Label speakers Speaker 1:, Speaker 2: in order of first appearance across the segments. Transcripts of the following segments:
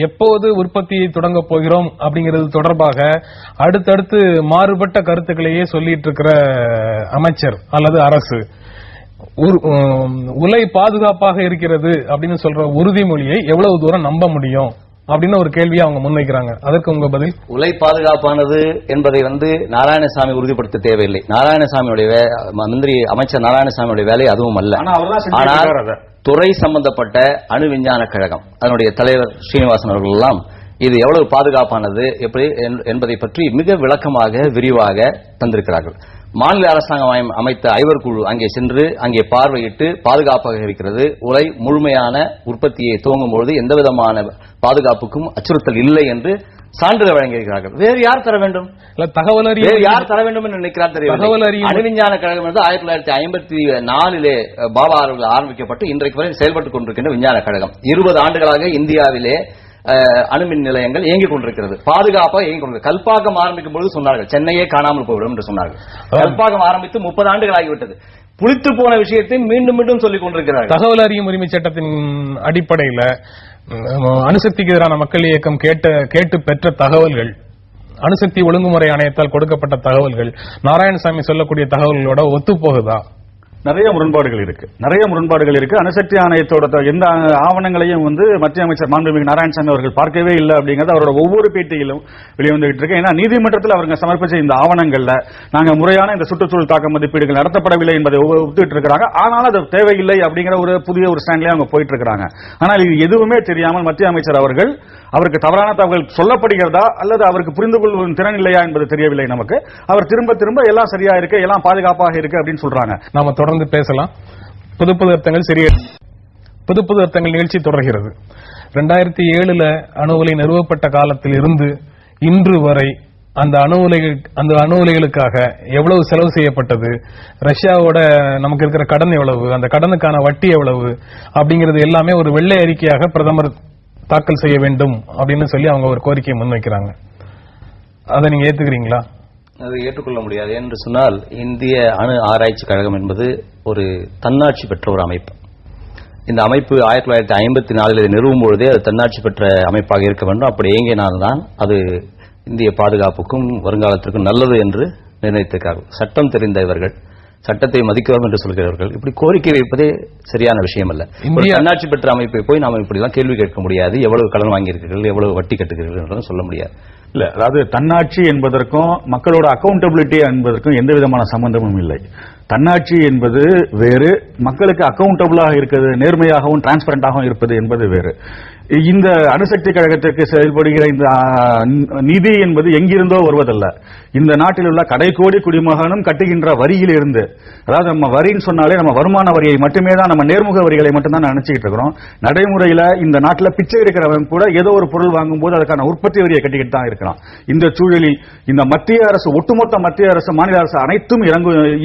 Speaker 1: எப்போது உற்பத்தியை தொடங்க போகிறோம் அப்படிங்கிறது தொடர்பாக அடுத்தடுத்து மாறுபட்ட கருத்துக்களையே சொல்லிட்டு இருக்கிற அமைச்சர் அல்லது அரசு உலை பாதுகாப்பாக இருக்கிறது அப்படின்னு சொல்ற உறுதிமொழியை எவ்வளவு தூரம் நம்ப முடியும் அப்படின்னு ஒரு கேள்வியை அவங்க முன்வைக்கிறாங்க. அதற்கு உங்க பதில்?
Speaker 2: உலை பாதுகாப்பானது என்பதை வந்து நாராயணசாமி உறுதிப்படுத்த தேவையில்லை. நாராயணசாமியுடைய மந்திரி அமைச்சர் நாராயணசாமியுடைய வேலை அதுவும் அல்ல.
Speaker 3: ஆனா அவர்தான் செஞ்சுட்டு
Speaker 2: ஆனால். துறை சம்பந்தப்பட்ட அணு விஞ்ஞான கழகம் அதனுடைய தலைவர் ஸ்ரீனிவாசன் அவர்கள் எல்லாம் இது எவ்வளவு பாதுகாப்பானது எப்படி என்- என்பதை பற்றி மிக விளக்கமாக விரிவாக தந்திருக்கிறார்கள். மாநில அரசாங்கம் அமை- அமைத்த ஐவர் குழு அங்கே சென்று அங்கே பார்வையிட்டு பாதுகாப்பாக இருக்கிறது. உலை முழுமையான உற்பத்தியை துவங்கும் பொழுது எந்த விதமான பாதுகாப்புக்கும் அச்சுறுத்தல் இல்லை என்று சான்றிதழ் வழங்கியிருக்கிறார்கள். வேறு யார் தர வேண்டும்?
Speaker 1: இல்ல தகவல்
Speaker 2: வேறு
Speaker 1: அறியும்
Speaker 2: யார் தர வேண்டும் என்று நினைக்கிறார்
Speaker 1: தகவல்
Speaker 2: தெரியவில்லை
Speaker 1: அறியும்
Speaker 2: அணுவிஞ்ஞான கழகம் வந்து ஆயிரத்தி தொள்ளாயிரத்தி ஐம்பத்தி நாலிலே பாபா அவர்கள் ஆரம்பிக்கப்பட்டு இன்றைக்கு வரை செயல்பட்டுக் கொண்டிருக்கின்ற விஞ்ஞான கழகம். இருபது ஆண்டுகளாக இந்தியாவிலே அணுமின் நிலையங்கள் இயங்கிக் கொண்டிருக்கிறது. பாதுகாப்பாக இயங்கிக் கொண்டிருக்கிறது. கல்பாக்கம் ஆரம்பிக்கும் பொழுது சொன்னார்கள் சென்னையே காணாமல் போய்விடும் என்று சொன்னார்கள். கல்பாக்கம் ஆரம்பித்து முப்பது ஆண்டுகள் ஆகிவிட்டது புளித்து போன விஷயத்தை மீண்டும் மீண்டும் சொல்லிக் கொண்டிருக்கிறார்கள்.
Speaker 1: தகவல் அறியும் உரிமை சட்டத்தின் அடிப்படையில அணுசக்திக்கு எதிரான மக்கள் இயக்கம் கேட்ட கேட்டு பெற்ற தகவல்கள் அணுசக்தி ஒழுங்குமுறை ஆணையத்தால் கொடுக்கப்பட்ட தகவல்கள் நாராயணசாமி சொல்லக்கூடிய தகவல்களோட ஒத்து போகுதா
Speaker 3: நிறைய முரண்பாடுகள் இருக்கு. நிறைய முரண்பாடுகள் இருக்கு. அணுசக்தி ஆணையத்தோட எந்த ஆவணங்களையும் வந்து மத்திய அமைச்சர் மாண்புமிகு நாராயணசாமி அவர்கள் பார்க்கவே இல்லை அப்படிங்கறது அவரோட ஒவ்வொரு பேட்டியிலும் வெளிவந்துகிட்டு இருக்கு. ஏன்னா நீதிமன்றத்தில் அவங்க சமர்ப்பிச்ச இந்த ஆவணங்கள்ல நாங்க முறையான இந்த சுற்றுச்சூழல் தாக்க மதிப்பீடுகள் நடத்தப்படவில்லை என்பதை ஒத்துக்கிட்டு இருக்கிறாங்க ஆனாலும் அது தேவையில்லை அப்படிங்கிற ஒரு புதிய ஒரு ஸ்டாண்ட்லயே அவங்க போயிட்டு இருக்காங்க ஆனால் இது எதுவுமே தெரியாமல் மத்திய அமைச்சர் அவர்கள் அவருக்கு தவறான தகவல் சொல்லப்படுகிறதா அல்லது அவருக்கு புரிந்து கொள்வதன் திறன் இல்லையா என்பது தெரியவில்லை நமக்கு. அவர் திரும்ப திரும்ப எல்லாம் சரியா இருக்கு எல்லாம் பாதுகாப்பாக இருக்கு அப்படின்னு சொல்றாங்க.
Speaker 1: நாம தொடர்ந்து பேசலாம். புது புது அர்த்தங்கள் சரி புது புது அர்த்தங்கள் நிகழ்ச்சி தொடர்கிறது. ரெண்டாயிரத்தி ஏழுல அணு உலை நிறுவப்பட்ட காலத்தில் இருந்து இன்று வரை அந்த அணு உலை அந்த அணு உலைகளுக்காக எவ்வளவு செலவு செய்யப்பட்டது? ரஷ்யாவோட நமக்கு இருக்கிற கடன் எவ்வளவு? அந்த கடனுக்கான வட்டி எவ்வளவு? அப்படிங்கிறது எல்லாமே ஒரு வெள்ளை அறிக்கையாக பிரதமர் தாக்கல் செய்ய வேண்டும் அப்படின்னு சொல்லி அவங்க ஒரு கோரிக்கையை முன்வைக்கிறாங்க. அதை நீங்க ஏத்துக்கிறீங்களா?
Speaker 2: அது ஏற்றுக்கொள்ள முடியாது. என்று சொன்னால் இந்திய அணு ஆராய்ச்சி கழகம் என்பது ஒரு தன்னாட்சி பெற்ற ஒரு அமைப்பு. இந்த அமைப்பு ஆயிரத்தி தொள்ளாயிரத்தி ஐம்பத்தி நாலில் நிறுவும் பொழுதே அது தன்னாட்சி பெற்ற அமைப்பாக இருக்க வேண்டும். அப்படி இயங்கினால்தான் அது இந்திய பாதுகாப்புக்கும் வருங்காலத்திற்கும் நல்லது என்று நிர்ணயித்திருக்கிறார்கள். சட்டம் தெரிந்த இவர்கள் சட்டத்தை மதிக்கிறோம் என்று சொல்கிறவர்கள் இப்படி கோரிக்கை வைப்பதே சரியான விஷயம் அல்ல தன்னாட்சி பெற்ற அமைப்பை போய் நாம் இப்படிலாம் கேள்வி கேட்க முடியாது. எவ்வளவு கடன் வாங்கியிருக்கிறீர்கள் எவ்வளவு வட்டி கட்டுகிறீர்கள் என்றும் சொல்ல முடியாது.
Speaker 3: இல்ல அதாவது தன்னாட்சி என்பதற்கும் மக்களோட அக்கௌண்டபிலிட்டி என்பதற்கும் எந்த விதமான சம்பந்தமும் இல்லை. தன்னாட்சி என்பது வேறு மக்களுக்கு அக்கௌண்டபிளாக இருக்கிறது நேர்மையாகவும் டிரான்ஸ்பரண்டாகவும் இருப்பது என்பது வேறு. இந்த அணுசக்தி கழகத்திற்கு செயல்படுகிற இந்த நிதி என்பது எங்கிருந்தோ வருவதல்ல. இந்த நாட்டில் உள்ள கடைக்கோடி குடிமகனும் கட்டுகின்ற வரியில் இருந்து அதாவது நம்ம வரின்னு சொன்னாலே நம்ம வருமான வரியை மட்டுமே தான் நம்ம நேர்முக வரிகளை மட்டும்தான் நினைச்சுக்கிட்டு இருக்கிறோம். நடைமுறையில இந்த நாட்டில் பிச்சை இருக்கிறவன் கூட ஏதோ ஒரு பொருள் வாங்கும்போது அதுக்கான உற்பத்தி வரியை கட்டிக்கிட்டு தான் இருக்கிறான். இந்த சூழலில் இந்த மத்திய அரசு ஒட்டுமொத்த மத்திய அரசு மாநில அரசு அனைத்தும்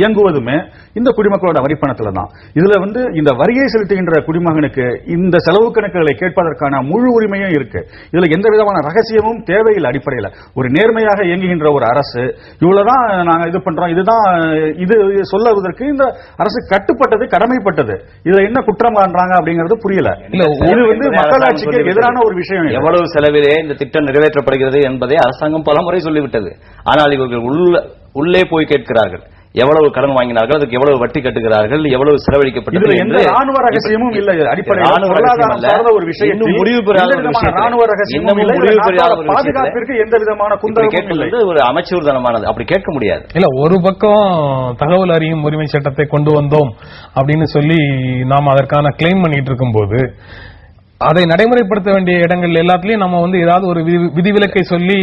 Speaker 3: இயங்குவதுமே இந்த குடிமக்களோட வரிப்பணத்தில் தான். இதுல வந்து இந்த வரியை செலுத்துகின்ற குடிமகனுக்கு இந்த செலவு கணக்குகளை கேட்பதற்கான முழு உரிமையும் இருக்கு. இதுல எந்த விதமான ரகசியமும் தேவையில்லை அடிப்படையில். ஒரு நேர்மையாக இயங்குகின்ற ஒரு அரசு இவ்வளவுதான் நாங்க இது பண்றோம் இதுதான் இது சொல்லுவதற்கு இந்த அரசு கட்டுப்பட்டது கடமைப்பட்டது. இதுல என்ன குற்றம் காண்றாங்க அப்படிங்கிறது புரியல. இது வந்து மக்களாட்சிக்கு எதிரான ஒரு விஷயம்.
Speaker 2: எவ்வளவு செலவிலே இந்த திட்டம் நிறைவேற்றப்படுகிறது என்பதை அரசாங்கம் பலமுறை சொல்லிவிட்டது. ஆனால் இவர்கள் உள்ள உள்ளே போய் கேட்கிறார்கள். எவ்வளவு கடன் வாங்கினார்கள் அதுக்கு எவ்வளவு வட்டி கட்டுகிறார்கள் எவ்வளவு செலவழிக்கப்பட்டது என்று
Speaker 3: ராணுவ ரகசியமும் இல்லை. அடிப்படையில்
Speaker 2: ரகசியம்
Speaker 3: ஒரு
Speaker 2: இன்னும் முடிவு பெறாத ஒரு.
Speaker 3: ராணுவ
Speaker 2: இன்னமும்
Speaker 3: இல்லை.
Speaker 2: முடிவு
Speaker 3: நாட்டோட
Speaker 2: பெறாத ஒரு
Speaker 3: பாதுகாப்பிற்கு எந்த விதமான
Speaker 2: வந்து ஒரு அமைச்சூர்தனமானது? அப்படி கேட்க முடியாது.
Speaker 1: இல்ல ஒரு பக்கம் தகவல் அறியும் உரிமை சட்டத்தை கொண்டு வந்தோம் அப்படின்னு சொல்லி நாம் அதற்கான கிளைம் பண்ணிட்டு இருக்கும்போது அதை நடைமுறைப்படுத்த வேண்டிய இடங்கள் எல்லாத்துலயும் நம்ம வந்து ஏதாவது ஒரு விதி- விதிவிலக்கை சொல்லி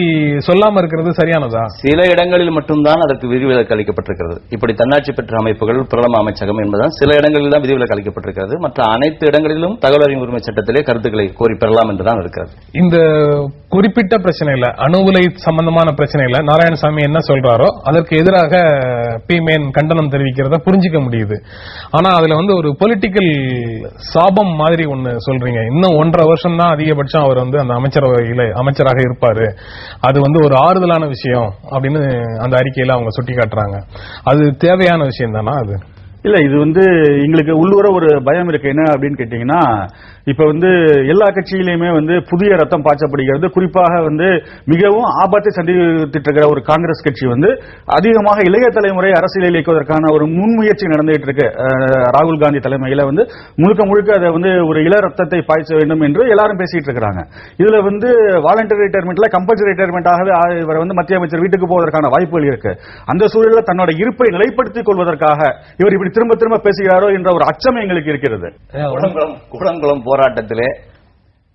Speaker 1: சொல்லாம இருக்கிறது சரியானதா?
Speaker 2: சில இடங்களில் மட்டும்தான் அதற்கு விதிவிலக்கு அளிக்கப்பட்டிருக்கிறது. இப்படி தன்னாட்சி பெற்ற அமைப்புகள் பிரதம அமைச்சகம் என்பதுதான் சில இடங்களில் தான் விதிவிலக்கு அளிக்கப்பட்டிருக்கிறது. மற்ற அனைத்து இடங்களிலும் தகவல் அறியும் உரிமை சட்டத்திலே கருத்துக்களை கோரி பெறலாம் என்றுதான் இருக்கிறது.
Speaker 1: இந்த குறிப்பிட்ட பிரச்சனையில அணு உலை சம்பந்தமான பிரச்சனையில நாராயணசாமி என்ன சொல்றாரோ அதற்கு எதிராக பிமேன் கண்டனம் தெரிவிக்கிறத புரிஞ்சுக்க முடியுது. ஆனா அதுல வந்து ஒரு பொலிட்டிக்கல் சாபம் மாதிரி ஒண்ணு சொல்றீங்க. இன்னும் ஒன்றரை வருஷம் தான் அதிகபட்சம் அவர் வந்து அந்த அமைச்சரவையில அமைச்சராக இருப்பாரு. அது வந்து ஒரு ஆறுதலான விஷயம் அப்படின்னு அந்த அறிக்கையில அவங்க சுட்டி காட்டுறாங்க அது தேவையான விஷயம் தானா அது?
Speaker 3: இல்ல இது வந்து எங்களுக்கு உள்ளூர ஒரு பயம் இருக்கு. என்ன அப்படின்னு கேட்டீங்கன்னா இப்ப வந்து எல்லா கட்சியிலையுமே வந்து புதிய ரத்தம் பாய்ச்சப்படுகிறது. குறிப்பாக வந்து மிகவும் ஆபத்தை சந்தித்துட்டு இருக்கிற ஒரு காங்கிரஸ் கட்சி வந்து அதிகமாக இளைய தலைமுறை அரசியலில் இயக்குவதற்கான ஒரு முன்முயற்சி நடந்துகிட்டு இருக்கு. ராகுல் காந்தி தலைமையில வந்து முழுக்க முழுக்க அதை வந்து ஒரு இள ரத்தத்தை பாய்ச்ச வேண்டும் என்று எல்லாரும் பேசிட்டு இருக்கிறாங்க. இதுல வந்து வாலண்டரி ரிட்டையர்மெண்ட்ல கம்பல்சரி ரிட்டையர்மெண்டாகவே இவர் வந்து மத்திய அமைச்சர் வீட்டுக்கு போவதற்கான வாய்ப்புகள் இருக்கு. அந்த சூழலில் தன்னோட இருப்பை நிலைப்படுத்திக் கொள்வதற்காக இவர் இப்படி திரும்ப திரும்ப பேசுகிறாரோ என்ற ஒரு அச்சம் எங்களுக்கு இருக்கிறது.
Speaker 2: கூடங்குளம் கூடங்குளம் போராட்டத்திலே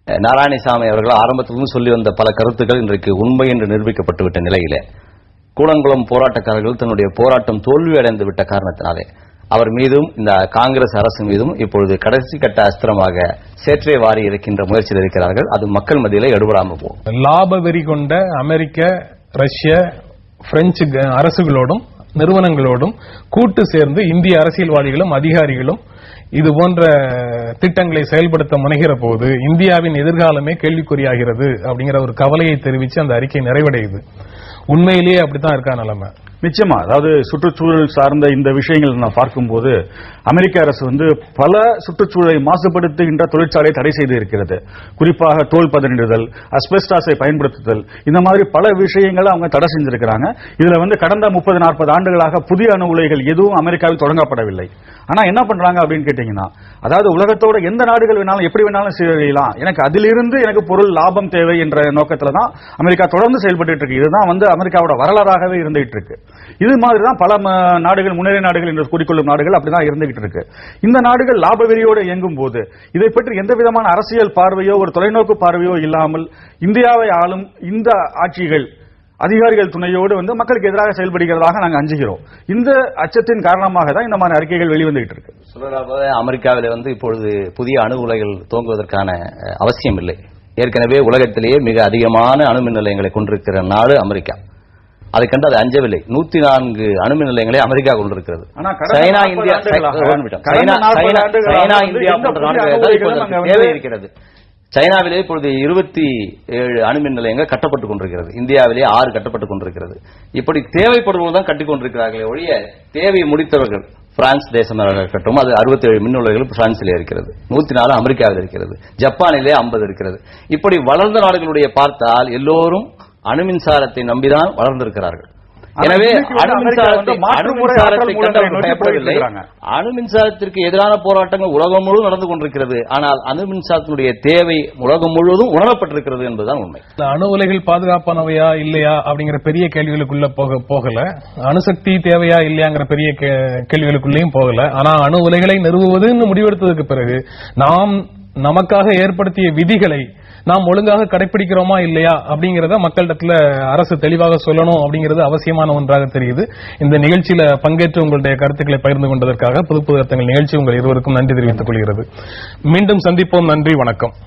Speaker 2: நாராயணசாமி அவர்கள் ஆரம்பத்திலிருந்து சொல்லி வந்த பல கருத்துக்கள் இன்றைக்கு உண்மை என்று நிரூபிக்கப்பட்டுவிட்ட நிலையிலே. கூடங்குளம் போராட்டக்காரர்கள் தன்னுடைய போராட்டம் தோல்வி அடைந்து விட்ட காரணத்தினாலே அவர் மீதும் இந்த காங்கிரஸ் அரசு மீதும் இப்பொழுது கடைசி கட்ட அஸ்திரமாக சேற்றை வாரி இருக்கின்ற முயற்சியில் இருக்கிறார்கள். அது மக்கள் மத்தியிலே எடுபடாமல் போகும்.
Speaker 1: லாப வெறி கொண்ட அமெரிக்க ரஷ்ய பிரெஞ்சு அரசுகளோடும் நிறுவனங்களோடும் கூட்டு சேர்ந்து இந்திய அரசியல்வாதிகளும் அதிகாரிகளும் இது போன்ற திட்டங்களை செயல்படுத்த முனைகிற போது இந்தியாவின் எதிர்காலமே கேள்விக்குறியாகிறது அப்படிங்கிற ஒரு கவலையை தெரிவித்து அந்த அறிக்கை நிறைவடையுது. உண்மையிலேயே அப்படித்தான் இருக்கா நிலைமை?
Speaker 3: நிச்சயமா. அதாவது சுற்றுச்சூழல் சார்ந்த இந்த விஷயங்கள் நான் பார்க்கும்போது அமெரிக்க அரசு வந்து பல சுற்றுச்சூழலை மாசுபடுத்துகின்ற தொழிற்சாலையை தடை செய்து இருக்கிறது. குறிப்பாக தோல் பதனிடுதல் அஸ்பெஸ்டாஸை பயன்படுத்துதல் இந்த மாதிரி பல விஷயங்களை அவங்க தடை செஞ்சிருக்கிறாங்க. இதுல வந்து கடந்த முப்பது நாற்பது ஆண்டுகளாக புதிய அணு உலைகள் எதுவும் அமெரிக்காவில் தொடங்கப்படவில்லை. ஆனா என்ன பண்றாங்க அப்படின்னு கேட்டீங்கன்னா அதாவது உலகத்தோட எந்த நாடுகள் வேணாலும் எப்படி வேணாலும் செய்யலாம். எனக்கு அதிலிருந்து எனக்கு பொருள் லாபம் தேவை என்ற நோக்கத்துல தான் அமெரிக்கா தொடர்ந்து செயல்பட்டு இருக்கு. இதுதான் வந்து அமெரிக்காவோட வரலாறாகவே இருந்துகிட்டு இருக்கு. இது மாதிரி தான் பல நாடுகள் முன்னேறிய நாடுகள் என்று கூறிக்கொள்ளும் நாடுகள் அப்படிதான் இருந்துகிட்டு இருக்கு. இந்த நாடுகள் லாப வெறியோடு இயங்கும் போது இதை பற்றி எந்த விதமான அரசியல் பார்வையோ ஒரு தொலைநோக்கு பார்வையோ இல்லாமல் இந்தியாவை ஆளும் இந்த ஆட்சிகள் அதிகாரிகள் துணையோடு வந்து மக்களுக்கு எதிராக செயல்படுகிறதாக நாங்கள் அஞ்சுகிறோம். இந்த அச்சத்தின் காரணமாக தான் இந்த மாதிரி அறிக்கைகள் வெளிவந்துகிட்டு இருக்கு.
Speaker 2: சொல்லலாக வந்து இப்பொழுது புதிய அணு உலைகள் தோங்குவதற்கான அவசியம் இல்லை ஏற்கனவே உலகத்திலேயே மிக அதிகமான அணுமின் நிலையங்களை கொண்டிருக்கிற நாடு அமெரிக்கா. அதை கண்டு அது அஞ்சவில்லை. நூத்தி நான்கு அணுமின் நிலையங்களை அமெரிக்கா கொண்டிருக்கிறது. சைனா
Speaker 3: 40
Speaker 2: இந்தியா சைனா
Speaker 3: 40
Speaker 2: சைனா
Speaker 3: ஆண்டுகளாக
Speaker 2: சைனா
Speaker 3: வந்து
Speaker 2: இந்தியா போன்ற தேவை இருக்கிறது சைனாவிலே இப்பொழுது இருபத்தி ஏழு அணுமின் நிலையங்கள் கட்டப்பட்டுக் கொண்டிருக்கிறது. இந்தியாவிலே ஆறு கட்டப்பட்டுக் கொண்டிருக்கிறது. இப்படி தேவைப்படுவோம் தான் கட்டிக் கொண்டிருக்கிறார்களே ஒழிய தேவையை முடித்தவர்கள் பிரான்ஸ் தேசமாக இருக்கட்டும் அது 67 மின் உலைகள் பிரான்சிலே இருக்கிறது. நூத்தி நாலு அமெரிக்காவில் இருக்கிறது. ஜப்பானிலே 50 இருக்கிறது. இப்படி வளர்ந்த நாடுகளுடைய பார்த்தால் எல்லோரும் அணுமின்சாரத்தை நம்பிதான் வளர்ந்திருக்கிறார்கள். எனவே
Speaker 3: இன்னைக்கு வந்து
Speaker 2: அணு
Speaker 3: அமெரிக்கா வந்து
Speaker 2: மின்சாரத்தை
Speaker 3: மாற்று
Speaker 2: அணு
Speaker 3: முறை
Speaker 2: மின்சாரத்தை
Speaker 3: ஆற்றல் மூலங்களை
Speaker 2: கண்டவர்கள்
Speaker 3: நோக்கி
Speaker 2: பயப்படவில்லை.
Speaker 3: போயிருக்கிறாங்க.
Speaker 2: அணு மின்சாரத்திற்கு எதிரான போராட்டங்கள் உலகம் முழுவதும் நடந்து கொண்டிருக்கிறது. ஆனால் அணு மின்சாரத்தினுடைய தேவை உலகம் முழுவதும் உணரப்பட்டிருக்கிறது என்பதுதான் உண்மை.
Speaker 1: இந்த அணு உலைகள் பாதுகாப்பானவையா இல்லையா அப்படிங்கிற பெரிய கேள்விகளுக்குள்ள போக போகல. அணுசக்தி தேவையா இல்லையாங்கிற பெரிய கேள்விகளுக்குள்ளேயும் போகல. ஆனா அணு உலைகளை நிறுவுவதுன்னு முடிவெடுத்ததுக்கு பிறகு நாம் நமக்காக ஏற்படுத்திய விதிகளை நாம் ஒழுங்காக கடைபிடிக்கிறோமா இல்லையா அப்படிங்கறத மக்களிடத்துல அரசு தெளிவாக சொல்லணும் அப்படிங்கிறது அவசியமான ஒன்றாக தெரியுது. இந்த நிகழ்ச்சியில பங்கேற்று உங்களுடைய கருத்துக்களை பகிர்ந்து கொண்டதற்காக புதுப்புதங்கள் அர்த்தங்கள் நிகழ்ச்சி உங்கள் இருவருக்கும் நன்றி தெரிவித்துக் கொள்கிறது. மீண்டும் சந்திப்போம். நன்றி. வணக்கம்.